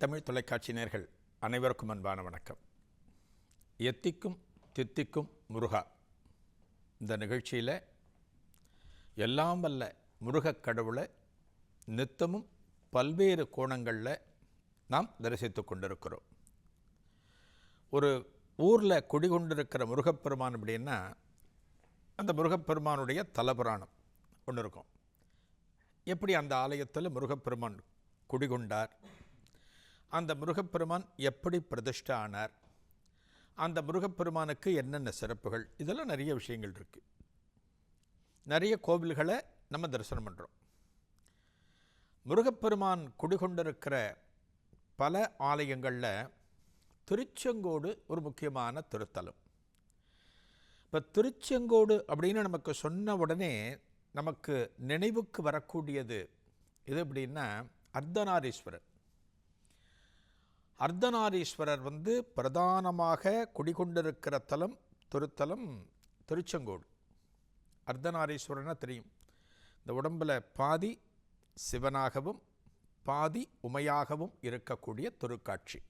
தமிழ் தொலைக்காட்சி நேர்கள் அனைவருக்கும் அன்பான வணக்கம். எத்திக்கும் தித்திக்கும் முருகா. இந்த நிகழ்ச்சியில் எல்லாம் வல்ல முருகக் கடவுளை நித்தமும் பல்வேறு கோணங்களில் நாம் தரிசித்து கொண்டிருக்கிறோம். ஒரு ஊரில் குடிகொண்டிருக்கிற முருகப்பெருமான் அப்படின்னா அந்த முருகப்பெருமானுடைய தலபுராணம் ஒன்று இருக்கும். எப்படி அந்த ஆலயத்தில் முருகப்பெருமான் குடிகொண்டார்? அந்த முருகப்பெருமான் எப்படி பிரதிஷ்டை ஆனார்? அந்த முருகப்பெருமானுக்கு என்னென்ன சிறப்புகள்? இதெல்லாம் நிறைய விஷயங்கள் இருக்குது நிறைய கோவில்களை நம்ம தரிசனம் பண்ணுறோம் முருகப்பெருமான் குடிகொண்டிருக்கிற பல ஆலயங்களில் திருச்செங்கோடு ஒரு முக்கியமான திருத்தலம். இப்போ திருச்செங்கோடு அப்படின்னு நமக்கு சொன்ன உடனே நமக்கு நினைவுக்கு வரக்கூடியது இது எப்படின்னா அர்த்தநாரீஸ்வரர். அர்த்தநாரீஸ்வரர் வந்து பிரதானமாக குடிகொண்டிருக்கிற தலம் திருத்தலம் திருச்செங்கோடு. அர்த்தநாரீஸ்வரனா தெரியும். இந்த உடம்பில் பாதி சிவனாகவும் பாதி உமையாகவும் இருக்கக்கூடிய திருக்காட்சி.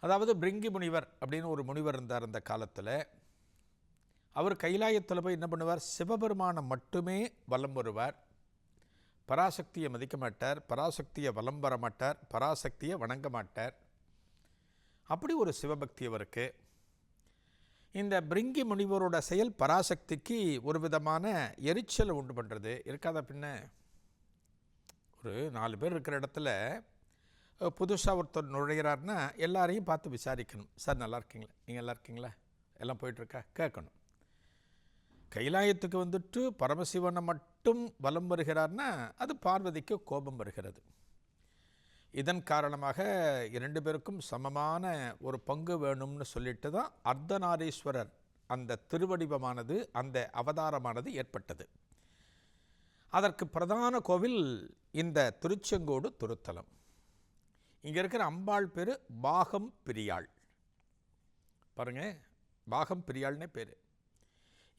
அதாவது பிரிங்கி முனிவர் அப்படின்னு ஒரு முனிவர் இருந்தார் அந்த காலத்தில். அவர் கைலாயத்தில் போய் என்ன பண்ணுவார்? சிவபெருமானை மட்டுமே வலம் வருவார். பராசக்தியை மதிக்க மாட்டார் பராசக்தியை வலம் வர மாட்டார் பராசக்தியை வணங்க மாட்டார். அப்படி ஒரு சிவபக்தி அவருக்கு. இந்த பிரிங்கி முனிவரோட செயல் பராசக்திக்கு ஒரு விதமான எரிச்சலை உண்டு பண்ணுறது இருக்காத பின்ன? ஒரு நாலு பேர் இருக்கிற இடத்துல புதுசாக ஒருத்தர் நுழைகிறாருன்னா எல்லாரையும் பார்த்து விசாரிக்கணும். சார் நல்லா இருக்கீங்களா? நீங்கள் நல்லா இருக்கீங்களா? எல்லாம் போயிட்டுருக்கா கேட்கணும். கைலாயத்துக்கு வந்துட்டு பரமசிவனை மட்டும் வலம் வருகிறார்னா அது பார்வதிக்கு கோபம் வருகிறது. இதன் காரணமாக இரண்டு பேருக்கும் சமமான ஒரு பங்கு வேணும்னு சொல்லிட்டு தான் அர்த்தநாரீஸ்வரர் அந்த திருவடிவமானது அந்த அவதாரமானது ஏற்பட்டது. அதற்கு பிரதான கோவில் இந்த திருச்செங்கோடு திருத்தலம். இங்கே இருக்கிற அம்பாள் பேர் பாகம் பிரியாள் பாருங்க பாகம் பிரியாள்னே பேர்.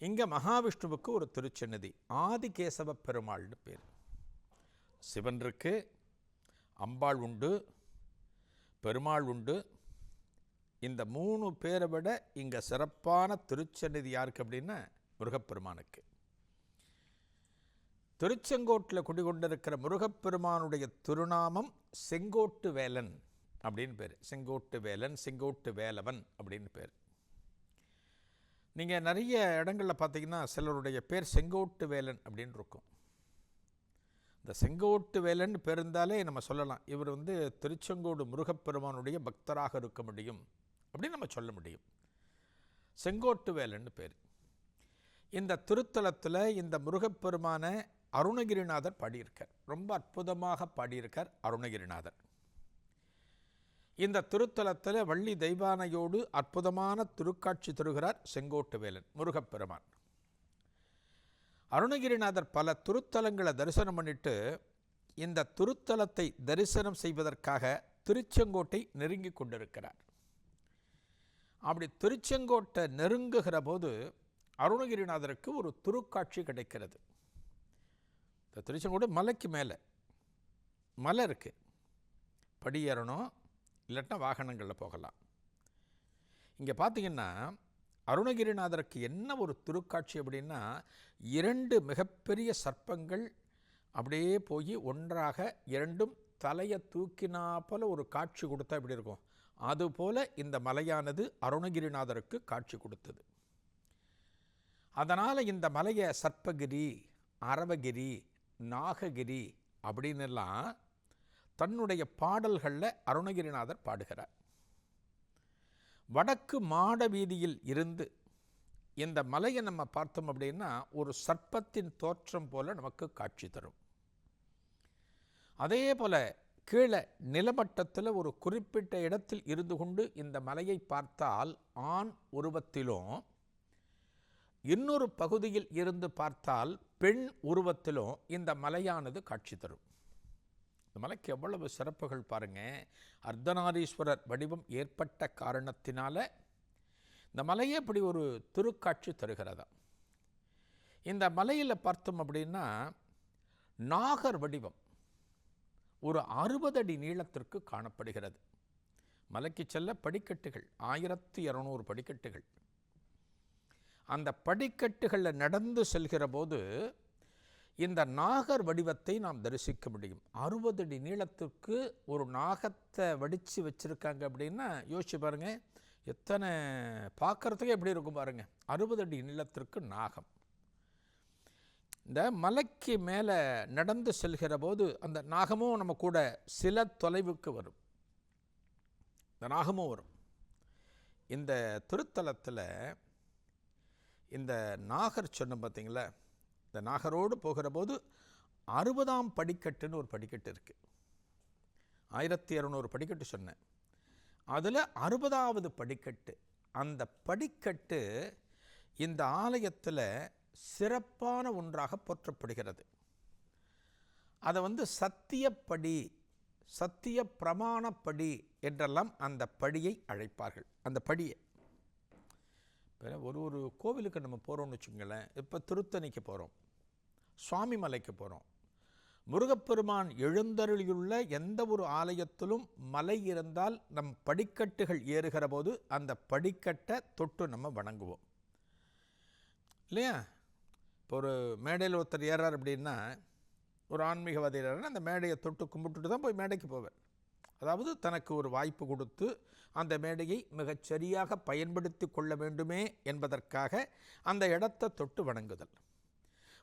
இங்கே மகாவிஷ்ணுவுக்கு ஒரு திருச்சென்னதி ஆதிகேசவ பெருமாள்னு பேர். சிவன் இருக்கு அம்பாள் உண்டு பெருமாள் உண்டு. இந்த மூணு பேரை விட இங்கே சிறப்பான திருச்சென்னதி யாருக்கு அப்படின்னா முருகப்பெருமானுக்கு. திருச்செங்கோட்டில் குடிகொண்டிருக்கிற முருகப்பெருமானுடைய திருநாமம் செங்கோட்டு வேலன் அப்படின்னு பேர். செங்கோட்டு வேலன் செங்கோட்டு வேலவன் அப்படின்னு பேர். நீங்கள் நிறைய இடங்களில் பார்த்தீங்கன்னா சிலருடைய பேர் செங்கோட்டு வேலன் அப்படின்னு இருக்கும். இந்த செங்கோட்டு வேலன் பேர் இருந்தாலே நம்ம சொல்லலாம். இவர் வந்து திருச்செங்கோடு முருகப்பெருமானுடைய பக்தராக இருக்க முடியும் அப்படின்னு நம்ம சொல்ல முடியும். செங்கோட்டு வேலன் பேர். இந்த திருத்தலத்தில் இந்த முருகப்பெருமான அருணகிரிநாதர் பாடியிருக்கார். ரொம்ப அற்புதமாக பாடியிருக்கார் அருணகிரிநாதர். இந்த திருத்தலத்தில் வள்ளி தெய்வானையோடு அற்புதமான திருக்காட்சி தருகிறார் செங்கோட்டுவேலன் முருகப்பெருமான். அருணகிரிநாதர் பல திருத்தலங்களை தரிசனம் பண்ணிட்டு இந்த திருத்தலத்தை தரிசனம் செய்வதற்காக திருச்செங்கோட்டை நெருங்கி கொண்டிருக்கிறார். அப்படி திருச்செங்கோட்டை நெருங்குகிற போது அருணகிரிநாதருக்கு ஒரு திருக்காட்சி கிடைக்கிறது. இந்த திருச்செங்கோடு மலைக்கு மேலே மலை இருக்குது படியேறணும் இல்லாட்டினா வாகனங்களில் போகலாம். இங்கே பார்த்தீங்கன்னா அருணகிரிநாதருக்கு என்ன ஒரு திருக்காட்சி அப்படின்னா இரண்டு மிகப்பெரிய சர்ப்பங்கள் அப்படியே போய் ஒன்றாக இரண்டும் தலையை தூக்கினா போல் ஒரு காட்சி கொடுத்தா இப்படி இருக்கும்? அதுபோல இந்த மலையானது அருணகிரிநாதருக்கு காட்சி கொடுத்தது. அதனால் இந்த மலையை சர்ப்பகிரி அரவகிரி நாககிரி அப்படின்னுலாம் தன்னுடைய பாடல்களில் அருணகிரிநாதர் பாடுகிறார். வடக்கு மாட வீதியில் இருந்து இந்த மலையை நம்ம பார்த்தோம் அப்படின்னா ஒரு சர்ப்பத்தின் தோற்றம் போல நமக்கு காட்சி தரும். அதே போல கீழே நிலமட்டத்தில் ஒரு குறிப்பிட்ட இடத்தில் இருந்து கொண்டு இந்த மலையை பார்த்தால் ஆண் உருவத்திலும் இன்னொரு பகுதியில் இருந்து பார்த்தால் பெண் உருவத்திலும் இந்த மலையானது காட்சி தரும். இந்த மலைக்கு எவ்வளவு சிறப்புகள் பாருங்க. அர்த்தநாரீஸ்வரர் வடிவம் ஏற்பட்ட காரணத்தினால இந்த மலையே இப்படி ஒரு திருக்காட்சி தருகிறதா. இந்த மலையில் பார்த்தோம் அப்படின்னா நாகர் வடிவம் ஒரு அறுபது அடி நீளத்திற்கு காணப்படுகிறது. மலைக்கு செல்ல படிக்கட்டுகள் ஆயிரத்தி இரநூறு படிக்கட்டுகள். அந்த படிக்கட்டுகளில் நடந்து செல்கிற போது இந்த நாகர் வடிவத்தை நாம் தரிசிக்க முடியும். அறுபது அடி நீளத்திற்கு ஒரு நாகத்தை வடித்து வச்சுருக்காங்க அப்படின்னா யோசிச்சு பாருங்கள் எத்தனை பார்க்கறதுக்கே எப்படி இருக்கும் பாருங்கள் அறுபது அடி நீளத்திற்கு நாகம். இந்த மலைக்கு மேலே நடந்து செல்கிற போது அந்த நாகமும் நம்ம கூட சில தொலைவுக்கு வரும். இந்த நாகமும் வரும். இந்த திருத்தலத்தில் இந்த நாகர் சொன்னோம் பார்த்தீங்களா இந்த நாகரோடு போகிற போது அறுபதாம் படிக்கட்டுன்னு ஒரு படிக்கட்டு இருக்குது ஆயிரத்தி இரநூறு படிக்கட்டு சொன்னேன். அதில் அறுபதாவது படிக்கட்டு. அந்த படிக்கட்டு இந்த ஆலயத்தில் சிறப்பான ஒன்றாக போற்றப்படுகிறது. அதை வந்து சத்தியப்படி சத்திய பிரமாணப்படி என்றெல்லாம் அந்த படியை அழைப்பார்கள். அந்த படியை. இப்போ ஒரு ஒரு கோவிலுக்கு நம்ம போகிறோம்னு வச்சுக்கோங்களேன். இப்போ திருத்தணிக்கு போகிறோம் சுவாமி மலைக்கு போகிறோம் முருகப்பெருமான் எழுந்தருளியுள்ள எந்த ஒரு ஆலயத்திலும் மலை இருந்தால் நம் படிக்கட்டுகள் ஏறுகிற போது அந்த படிக்கட்டை தொட்டு நம்ம வணங்குவோம். இல்லையா? இப்போ ஒரு மேடையில் ஒருத்தர் ஏறார் அப்படின்னா ஒரு ஆன்மீகவாதி ஏறாருன்னா அந்த மேடையை தொட்டு கும்பிட்டுட்டு தான் போய் மேடைக்கு போவேன் அதாவது தனக்கு ஒரு வாய்ப்பு கொடுத்து அந்த மேடையை மிகச் சரியாக பயன்படுத்தி கொள்ள வேண்டுமே என்பதற்காக அந்த இடத்தை தொட்டு வணங்குதல்.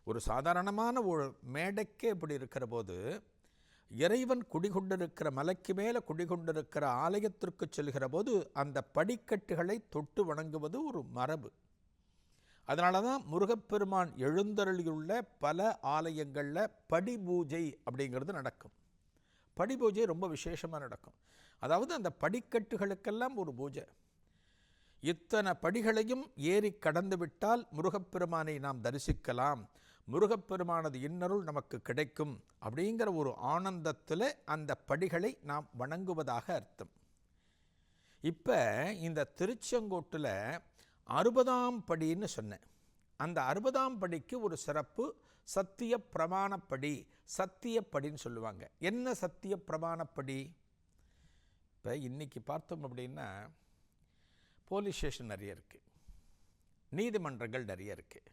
ஒரு சாதாரணமான ஒரு மேடைக்கே இப்படி இருக்கிற போது இறைவன் குடிகொண்டிருக்கிற மலைக்கு மேலே குடிகொண்டிருக்கிற ஆலயத்திற்கு செல்கிற போது அந்த படிக்கட்டுகளை தொட்டு வணங்குவது ஒரு மரபு. அதனால தான் முருகப்பெருமான் எழுந்தருளியுள்ள பல ஆலயங்களில் படி பூஜை அப்படிங்கிறது நடக்கும். படி பூஜை ரொம்ப விசேஷமாக நடக்கும். அதாவது அந்த படிக்கட்டுகளுக்கெல்லாம் ஒரு பூஜை. இத்தனை படிகளையும் ஏறி கடந்து விட்டால் முருகப்பெருமானை நாம் தரிசிக்கலாம். முருகப்பெருமானது இன்னருள் நமக்கு கிடைக்கும் அப்படிங்கிற ஒரு ஆனந்தத்தில் அந்த படிகளை நாம் வணங்குவதாக அர்த்தம். இப்போ இந்த திருச்செங்கோட்டில் அறுபதாம் படின்னு சொன்னேன். அந்த அறுபதாம் படிக்கு ஒரு சிறப்பு சத்திய பிரமாணப்படி சத்தியப்படின்னு சொல்லுவாங்க. என்ன சத்திய பிரமாணப்படி? இப்போ இன்றைக்கி பார்த்தோம் அப்படின்னா போலீஸ் ஸ்டேஷன் நிறைய இருக்குது நீதிமன்றங்கள் நிறைய இருக்குது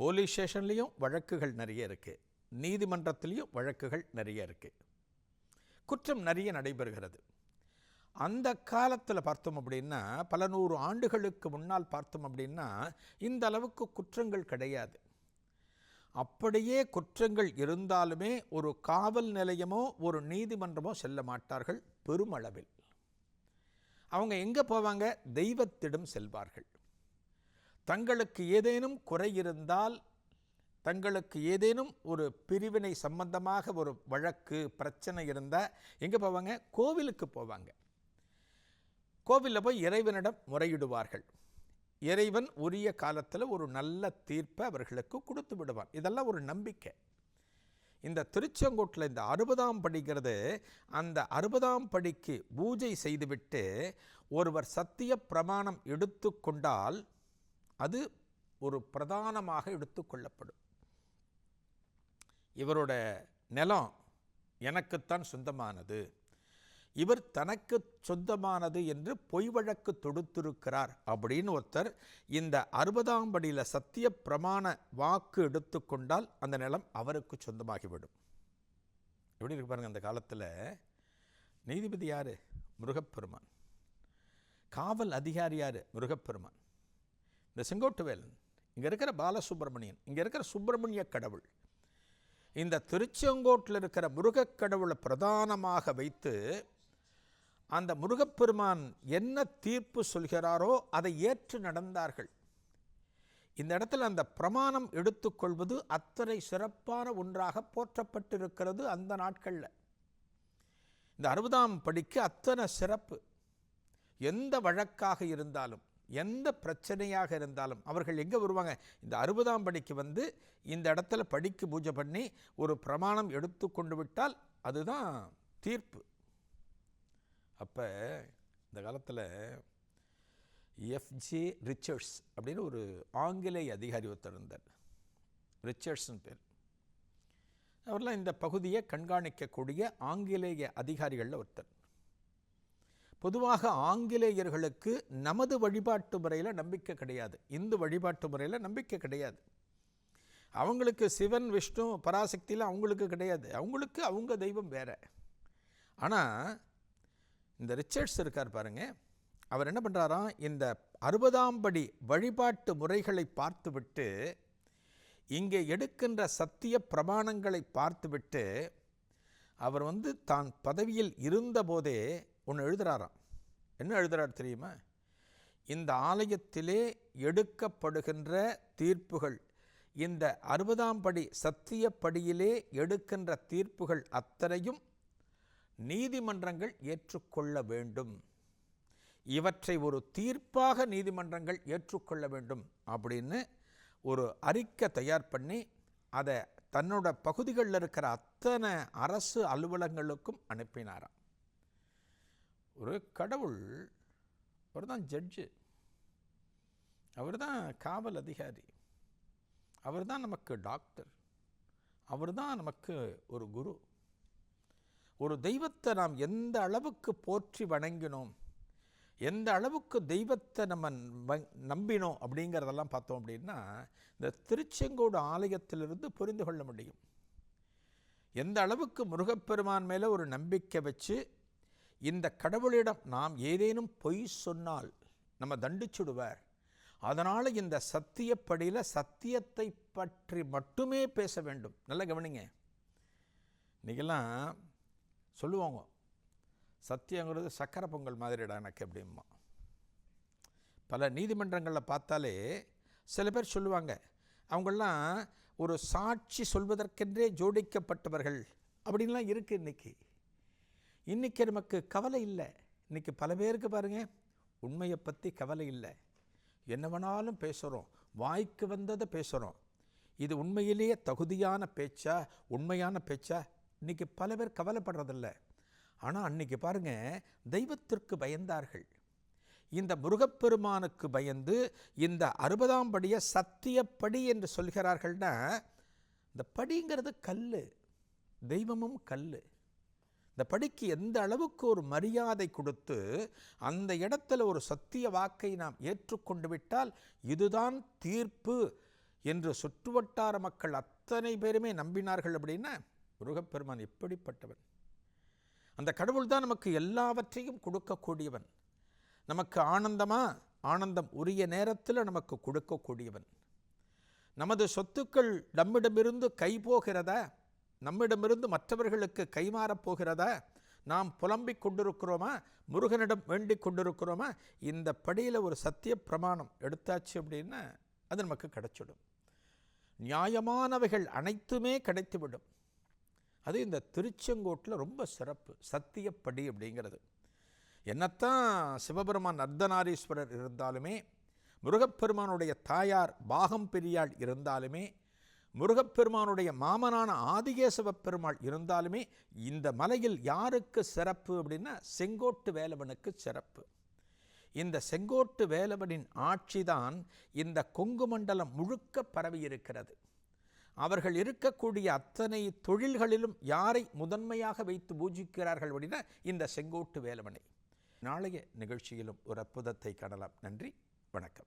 போலீஸ் ஸ்டேஷன்லேயும் வழக்குகள் நிறைய இருக்குது நீதிமன்றத்துலேயும் வழக்குகள் நிறைய இருக்குது குற்றம் நிறைய நடைபெறுகிறது. அந்த காலத்தில் பார்த்தோம் அப்படின்னா பல நூறு ஆண்டுகளுக்கு முன்னால் பார்த்தோம் அப்படின்னா இந்த அளவுக்கு குற்றங்கள் கிடையாது. அப்படியே குற்றங்கள் இருந்தாலுமே ஒரு காவல் நிலையமோ ஒரு நீதிமன்றமோ செல்ல மாட்டார்கள் பெருமளவில். அவங்க எங்கே போவாங்க? தெய்வத்திடம் செல்வார்கள். தங்களுக்கு ஏதேனும் குறை இருந்தால் தங்களுக்கு ஏதேனும் ஒரு பிரிவினை சம்பந்தமாக ஒரு வழக்கு பிரச்சனை இருந்தால் எங்கே போவாங்க? கோவிலுக்கு போவாங்க. கோவிலில் போய் இறைவனிடம் முறையிடுவார்கள். இறைவன் உரிய காலத்தில் ஒரு நல்ல தீர்ப்பை அவர்களுக்கு கொடுத்து விடுவான். இதெல்லாம் ஒரு நம்பிக்கை. இந்த திருச்செங்கோட்டில் இந்த அறுபதாம் படிக்கிறது அந்த அறுபதாம் படிக்கு பூஜை செய்துவிட்டு ஒருவர் சத்திய பிரமாணம் எடுத்துக்கொண்டால் அது ஒரு பிரதானமாக எடுத்துக்கொள்ளப்படும் இவரோட நிலம் எனக்குத்தான் சொந்தமானது. இவர் தனக்கு சொந்தமானது என்று பொய் வழக்கு தொடுத்திருக்கிறார் அப்படின்னு ஒருத்தர் இந்த அறுபதாம் படியில் சத்திய பிரமாண வாக்கு எடுத்துக்கொண்டால் அந்த நிலம் அவருக்கு சொந்தமாகிவிடும். எப்படி இருக்கு பாருங்க அந்த காலத்தில்? நீதிபதி யார்? முருகப்பெருமான். காவல் அதிகாரி யார்? முருகப்பெருமான். இந்த செங்கோட்டுவேலன். இங்கே இருக்கிற பாலசுப்ரமணியன். இங்கே இருக்கிற சுப்பிரமணிய கடவுள். இந்த திருச்செங்கோட்டில் இருக்கிற முருகக் கடவுளை பிரதானமாக வைத்து அந்த முருகப்பெருமான் என்ன தீர்ப்பு சொல்கிறாரோ அதை ஏற்று நடந்தார்கள். இந்த இடத்துல அந்த பிரமாணம் எடுத்துக்கொள்வது அத்தனை சிறப்பான ஒன்றாக போற்றப்பட்டிருக்கிறது அந்த நாட்களில். இந்த அறுபதாம் படிக்கு அத்தனை சிறப்பு. எந்த வழக்காக இருந்தாலும் எந்த பிரச்சனையாக இருந்தாலும் அவர்கள் எங்கே வருவாங்க? இந்த அறுபதாம் படிக்கு வந்து இந்த இடத்துல படிக்கு பூஜை பண்ணி ஒரு பிரமாணம் எடுத்து கொண்டு விட்டால் அதுதான் தீர்ப்பு. அப்போ இந்த காலத்தில் எஃப்ஜே ரிச்சர்ட்ஸ் அப்படின்னு ஒரு ஆங்கிலேய அதிகாரி ஒருத்தர் இருந்தார். ரிச்சர்ட்ஸ்னு பேர். அவர்லாம் இந்த பகுதியை கண்காணிக்கக்கூடிய ஆங்கிலேய அதிகாரிகளில் ஒருத்தர். பொதுவாக ஆங்கிலேயர்களுக்கு நமது வழிபாட்டு முறையில் நம்பிக்கை கிடையாது. இந்து வழிபாட்டு முறையில் நம்பிக்கை கிடையாது. அவங்களுக்கு சிவன் விஷ்ணு பராசக்திலாம் அவங்களுக்கு கிடையாது. அவங்களுக்கு அவங்க தெய்வம் வேற. ஆனால் இந்த ரிச்சர்ட்ஸ் இருக்கார் பாருங்க. அவர் என்ன பண்ணுறாராம் இந்த அறுபதாம் படி வழிபாட்டு முறைகளை பார்த்துவிட்டு இங்கே எடுக்கின்ற சத்திய பிரமாணங்களை பார்த்துவிட்டு அவர் வந்து தான் பதவியில் இருந்தபோதே ஒன்று எழுதுறாராம். என்ன எழுதுறார் தெரியுமா? இந்த ஆலயத்திலே எடுக்கப்படுகின்ற தீர்ப்புகள் இந்த அறுபதாம் படி சத்தியப்படியிலே எடுக்கின்ற தீர்ப்புகள் அத்தனையும் நீதிமன்றங்கள் ஏற்றுக்கொள்ள வேண்டும். இவற்றை ஒரு தீர்ப்பாக நீதிமன்றங்கள் ஏற்றுக்கொள்ள வேண்டும் அப்படின்னு ஒரு அறிக்கை தயார் பண்ணி அதை தன்னோட பகுதிகளில் இருக்கிற அத்தனை அரசு அலுவலகங்களுக்கும் அனுப்பினாராம். ஒரு கடவுள் அவர் தான் ஜட்ஜு. அவர் தான் காவல் அதிகாரி. அவர் தான் நமக்கு டாக்டர். அவர் தான் நமக்கு ஒரு குரு. ஒரு தெய்வத்தை நாம் எந்த அளவுக்கு போற்றி வணங்கினோம் எந்த அளவுக்கு தெய்வத்தை நம்ம வ- நம்பினோம் அப்படிங்கிறதெல்லாம் பார்த்தோம் அப்படின்னா இந்த திருச்செங்கோடு ஆலயத்திலிருந்து புரிந்து கொள்ள முடியும். எந்த அளவுக்கு முருகப்பெருமான் மேலே ஒரு நம்பிக்கை வச்சு இந்த கடவுளிடம் நாம் ஏதேனும் பொய் சொன்னால் நம்ம தண்டிச்சுடுவார். அதனால் இந்த சத்தியப்படியில் சத்தியத்தை பற்றி மட்டுமே பேச வேண்டும். நல்லா கவனிங்க. இன்றைக்கெல்லாம் சொல்லுவாங்க. சத்தியங்கிறது சக்கரை பொங்கல் மாதிரிடா எனக்கு அப்படிம்மா. பல நீதிமன்றங்களில் பார்த்தாலே சில பேர் சொல்லுவாங்க அவங்களாம் ஒரு சாட்சி சொல்வதற்கென்றே ஜோடிக்கப்பட்டவர்கள் அப்படின்லாம் இருக்குது இன்னைக்கு. இன்றைக்கி நமக்கு கவலை இல்லை. இன்றைக்கி பல பேருக்கு பாருங்கள் உண்மையை பற்றி கவலை இல்லை. என்ன வேணாலும் பேசுகிறோம் வாய்க்கு வந்ததை பேசுகிறோம் இது உண்மையிலேயே தகுதியான பேச்சா உண்மையான பேச்சா? இன்றைக்கி பல பேர் கவலைப்படுறதில்ல. ஆனால் அன்னைக்கு பாருங்க தெய்வத்திற்கு பயந்தார்கள். இந்த முருகப்பெருமானுக்கு பயந்து இந்த அறுபதாம் படியை சத்தியப்படி என்று சொல்கிறார்கள்னா இந்த படிங்கிறது கல் தெய்வமும் கல் இந்த படிக்கு எந்த அளவுக்கு ஒரு மரியாதை கொடுத்து அந்த இடத்துல ஒரு சத்திய வாக்கை நாம் ஏற்றுக்கொண்டு விட்டால் இதுதான் தீர்ப்பு என்று சுற்றுவட்டார மக்கள் அத்தனை பேருமே நம்பினார்கள் அப்படின்னா முருகப்பெருமான் எப்படிப்பட்டவன்? அந்த கடவுள் தான் நமக்கு எல்லாவற்றையும் கொடுக்கக்கூடியவன். நமக்கு ஆனந்தமா ஆனந்தம் உரிய நேரத்தில் நமக்கு கொடுக்கக்கூடியவன். நமது சொத்துக்கள் நம்மிடமிருந்து கை போகிறதா? நம்மிடமிருந்து மற்றவர்களுக்கு கைமாறப் போகிறதா? நாம் புலம்பிக் கொண்டிருக்கிறோமா? முருகனிடம் வேண்டிக் கொண்டிருக்கிறோமா? இந்த படியில் ஒரு சத்திய பிரமாணம் எடுத்தாச்சு அப்படின்னா அது நமக்கு கிடைச்சிடும். நியாயமானவைகள் அனைத்துமே கிடைத்துவிடும். அது இந்த திருச்செங்கோட்டில் ரொம்ப சிறப்பு சத்தியப்படி அப்படிங்கிறது. என்னத்தான் சிவபெருமான் அர்த்தநாரீஸ்வரர் இருந்தாலுமே முருகப்பெருமானுடைய தாயார் பாகம் பெரியாள் இருந்தாலுமே முருகப்பெருமானுடைய மாமனான ஆதிகேசவ பெருமாள் இருந்தாலுமே இந்த மலையில் யாருக்கு சிறப்பு அப்படின்னா செங்கோட்டு வேலவனுக்கு சிறப்பு. இந்த செங்கோட்டு வேலவனின் ஆட்சிதான் இந்த கொங்கு மண்டலம் முழுக்க பரவி இருக்கிறது அவர்கள் இருக்கக்கூடிய அத்தனை தொழில்களிலும் யாரை முதன்மையாக வைத்து பூஜிக்கிறார்கள் அப்படின்னா இந்த செங்கோட்டு வேலவனை நாளைய நிகழ்ச்சியிலும் ஒரு அற்புதத்தை காணலாம். நன்றி வணக்கம்.